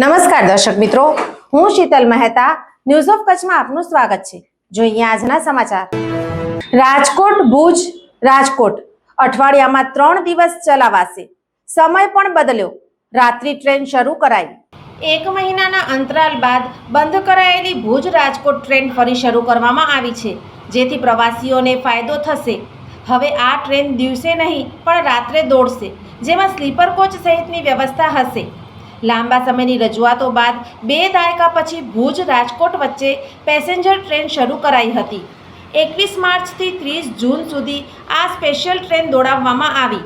નમસ્કાર દર્શક મિત્રો. હું શીતલ મહેતા. ન્યૂઝ ઓફ કચ્છમાં આપનું સ્વાગત છે. જોઈએ આજના સમાચાર. રાજકોટ, ભુજ, રાજકોટ. અઠવાડિયામાં ત્રણ દિવસ ચલાવાશે. સમય પણ બદલ્યો. રાત્રિ ટ્રેન શરૂ કરાઈ. એક મહિનાના અંતરાલ બાદ બંધ કરાયેલી ભુજ રાજકોટ ટ્રેન ફરી શરૂ કરવામાં આવી છે. જેથી પ્રવાસીઓને ફાયદો થશે. હવે આ ટ્રેન દિવસે નહીં, પણ રાત્રે દોડશે. જેમાં સ્લીપર કોચ સહિતની વ્યવસ્થા હશે. લાંબા સમયની રજૂઆતો બાદ બે દાયકા પછી ભુજ રાજકોટ વચ્ચે પેસેન્જર ટ્રેન શરૂ કરાઈ હતી. એકવીસ માર્ચથી ત્રીસ જૂન સુધી આ સ્પેશિયલ ટ્રેન દોડાવવામાં આવી,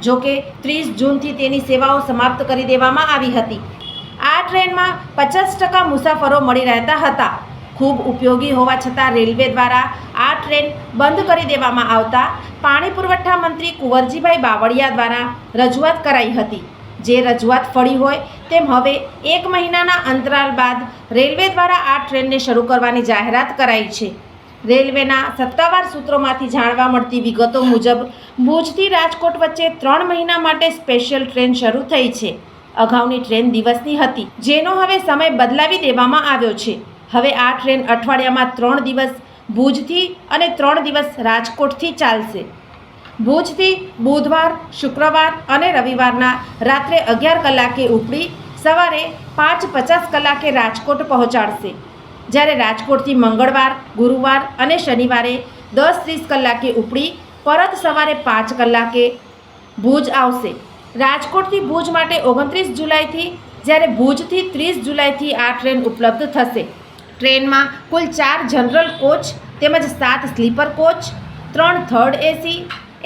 જો કે ત્રીસ જૂનથી તેની સેવાઓ સમાપ્ત કરી દેવામાં આવી હતી. આ ટ્રેનમાં પચાસ ટકા મુસાફરો મળી રહેતા હતા. ખૂબ ઉપયોગી હોવા છતાં રેલવે દ્વારા આ ટ્રેન બંધ કરી દેવામાં આવતા પાણી પુરવઠા મંત્રી કુંવરજીભાઈ બાવળિયા દ્વારા રજૂઆત કરાઈ હતી. જે રજૂઆત ફળી હોય તેમ હવે એક મહિનાના અંતરાલ બાદ રેલવે દ્વારા આ ટ્રેનને શરૂ કરવાની જાહેરાત કરાઈ છે. રેલવેના સત્તાવાર સૂત્રોમાંથી જાણવા મળતી વિગતો મુજબ, ભુજથી રાજકોટ વચ્ચે ત્રણ મહિના માટે સ્પેશિયલ ટ્રેન શરૂ થઈ છે. અગાઉની ટ્રેન દિવસની હતી, જેનો હવે સમય બદલાવી દેવામાં આવ્યો છે. હવે આ ટ્રેન અઠવાડિયામાં ત્રણ દિવસ ભુજથી અને ત્રણ દિવસ રાજકોટથી ચાલશે. ભુજથી બુધવાર, શુક્રવાર અને રવિવારના રાત્રે અગિયાર કલાકે ઉપડી, સવારે પાંચ પચાસ કલાકે રાજકોટ પહોંચાડશે. જ્યારે રાજકોટથી મંગળવાર, ગુરુવાર અને શનિવારે દસ ત્રીસ કલાકે ઉપડી, પરત સવારે પાંચ કલાકે ભુજ આવશે. રાજકોટથી ભુજ માટે ઓગણત્રીસ જુલાઈથી, જ્યારે ભુજથી ત્રીસ જુલાઈથી આ ટ્રેન ઉપલબ્ધ થશે. ટ્રેનમાં કુલ ચાર જનરલ કોચ તેમજ સાત સ્લીપર કોચ, ત્રણ થર્ડ એસી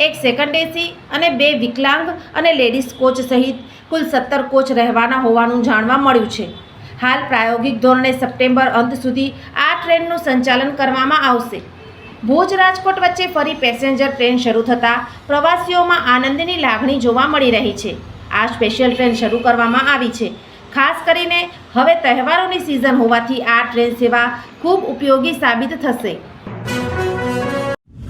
એક સેકન્ડ એસી અને બે વિકલાંગ અને લેડીઝ કોચ સહિત કુલ સત્તર કોચ રહેવાના હોવાનું જાણવા મળ્યું છે. હાલ પ્રાયોગિક ધોરણે સપ્ટેમ્બર અંત સુધી આ ટ્રેનનું સંચાલન કરવામાં આવશે. ભુજ રાજકોટ વચ્ચે ફરી પેસેન્જર ટ્રેન શરૂ થતાં પ્રવાસીઓમાં આનંદની લાગણી જોવા મળી રહી છે. આ સ્પેશિયલ ટ્રેન શરૂ કરવામાં આવી છે. ખાસ કરીને હવે તહેવારોની સિઝન હોવાથી આ ટ્રેન સેવા ખૂબ ઉપયોગી સાબિત થશે.